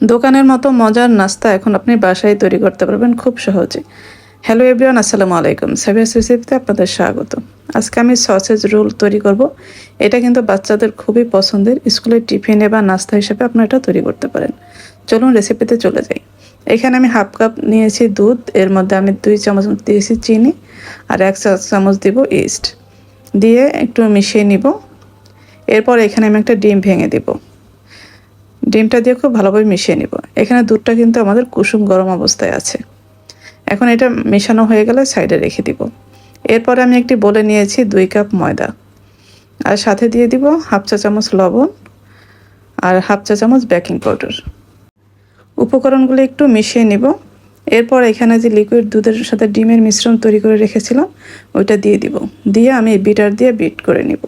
দোকানের মতো মজার নাস্তা এখন আপনি বাসায় তৈরি করতে পারবেন খুব সহজে। হ্যালো এভরিওয়ান আসসালামু আলাইকুম। সাবিয়াস রেসিপিতে আপনাদের স্বাগত। আজকে আমি সসেজ রোল তৈরি করব। এটা কিন্তু বাচ্চাদের খুবই পছন্দের। স্কুলের টিফিনে বা নাস্তা হিসেবে আপনারা এটা তৈরি করতে পারেন। চলুন রেসিপিতে চলে যাই। এখানে আমি হাফ কাপ নিয়েছি দুধ। এর মধ্যে আমি দুই চামচ দিয়েছি চিনি আর এক চামচ দিব ইস্ট দিয়ে একটু মিশিয়ে নিব। এরপর এখানে আমি একটা ডিম ভেঙে দেবো। ডিমটা দিয়ে খুব ভালোভাবে মিশিয়ে নিব। এখানে দুধটা কিন্তু আমাদের কুসুম গরম অবস্থায় আছে। এখন এটা মেশানো হয়ে গেলে সাইডে রেখে দিব। এরপরে আমি একটি বলে নিয়েছি দুই কাপ ময়দা। আর সাথে দিয়ে দিব হাফ চা চামচ লবণ আর হাফ চা চামচ বেকিং পাউডার। উপকরণগুলো একটু মিশিয়ে নিব। এরপর এখানে যে লিকুইড দুধের সাথে ডিমের মিশ্রণ তৈরি করে রেখেছিলাম, ওইটা দিয়ে দিব। দিয়ে আমি বিটার দিয়ে বিট করে নিব।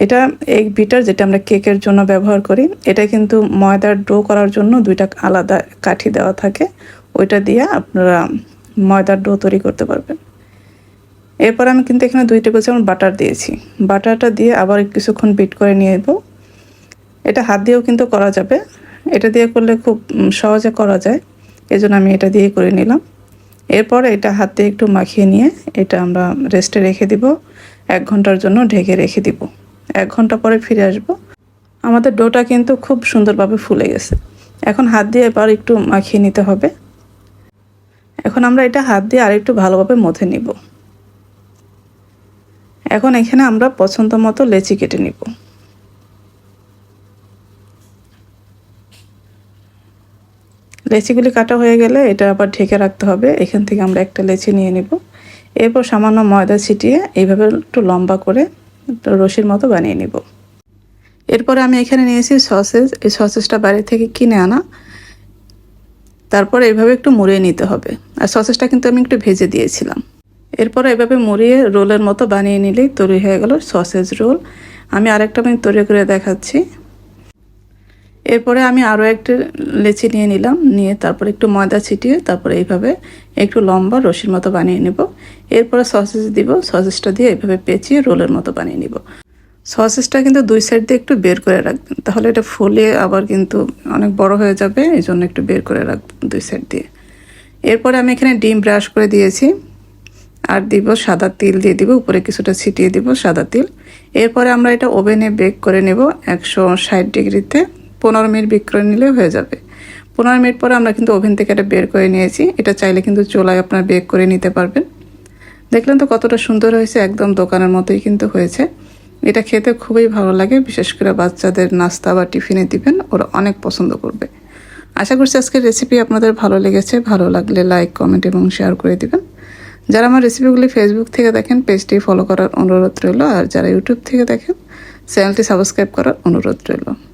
এটা এগ বিটার যেটা আমরা কেকের জন্য ব্যবহার করি, এটা কিন্তু ময়দার ডো করার জন্য দুইটা আলাদা কাঠি দেওয়া থাকে। ওইটা দিয়ে আপনারা ময়দার ডো তৈরি করতে পারবেন। এরপর আমি কিন্তু এখানে দুই টেবিল চামচ বাটার দিয়েছি। বাটারটা দিয়ে আবার কিছুক্ষণ বিট করে নিয়ে নেব। এটা হাত দিয়েও কিন্তু করা যাবে। এটা দিয়ে করলে খুব সহজে করা যায়। এজন্য আমি এটা দিয়ে করে নিলাম। এরপর এটা হাত একটু মাখিয়ে নিয়ে এটা আমরা রেস্টে রেখে দিব। এক ঘণ্টার জন্য ঢেকে রেখে দিব। এক ঘণ্টা পরে ফিরে আসব। আমাদের ডোটা কিন্তু খুব সুন্দরভাবে ফুলে গেছে। এখন হাত দিয়ে এবার একটু মাখিয়ে নিতে হবে। এখন আমরা এটা হাত দিয়ে আরেকটু ভালোভাবে মথে নিব। এখন এখানে আমরা পছন্দ মতো লেচি কেটে নিব। লেচিগুলি কাটা হয়ে গেলে এটা আবার ঢেকে রাখতে হবে। এখান থেকে আমরা একটা লেচি নিয়ে নিব। এরপর সামান্য ময়দা ছিটিয়ে এইভাবে একটু লম্বা করে রশির মতো বানিয়ে নেব। এরপরে আমি এখানে নিয়েছি সসেজ। এই সসেজটা বাড়ি থেকে কিনে আনা। তারপর এভাবে একটু মুড়িয়ে নিতে হবে। আর সসেজটা কিন্তু আমি একটু ভেজে দিয়েছিলাম। এরপর এভাবে মুড়িয়ে রোলের মতো বানিয়ে নিলেই তৈরি হয়ে গেল সসেজ রোল। আমি আরেকটা আমি তৈরি করে দেখাচ্ছি। এরপরে আমি আরও একটা লেচি নিয়ে নিলাম, নিয়ে তারপর একটু ময়দা ছিটিয়ে তারপরে এইভাবে একটু লম্বা রশির মতো বানিয়ে নেব। এরপরে সসেজ দিব সসেজটা দিয়ে এইভাবে পেঁচিয়ে রোলের মতো বানিয়ে নিব। সসেজটা কিন্তু দুই সাইড দিয়ে একটু বের করে রাখবেন, তাহলে এটা ফুলে আবার কিন্তু অনেক বড় হয়ে যাবে এই জন্য একটু বের করে রাখবেন দুই সাইড দিয়ে। এরপরে আমি এখানে ডিম ব্রাশ করে দিয়েছি, আর দিব সাদা তিল দিয়ে দিব, উপরে কিছুটা ছিটিয়ে দিব সাদা তিল। এরপরে আমরা এটা ওভেনে বেক করে নেব একশো ষাট ডিগ্রিতে। পনেরো মিনিট বিক্রয় নিলে হয়ে যাবে। পনেরো মিনিট পরে আমরা কিন্তু ওভেন থেকে এটা বের করে নিয়েছি। এটা চাইলে কিন্তু চোলায় আপনার বেক করে নিতে পারবেন। দেখলেন তো কতটা সুন্দর হয়েছে, একদম দোকানের মতোই কিন্তু হয়েছে। এটা খেতে খুবই ভালো লাগে, বিশেষ করে বাচ্চাদের নাস্তা বা টিফিনে দিবেন, ওরা অনেক পছন্দ করবে। আশা করছি আজকের রেসিপি আপনাদের ভালো লেগেছে। ভালো লাগলে লাইক কমেন্ট এবং শেয়ার করে দিবেন। যারা আমার রেসিপিগুলি ফেসবুক থেকে দেখেন পেজটি ফলো করার অনুরোধ রইল। আর যারা ইউটিউব থেকে দেখেন চ্যানেলটি সাবস্ক্রাইব করার অনুরোধ রইল।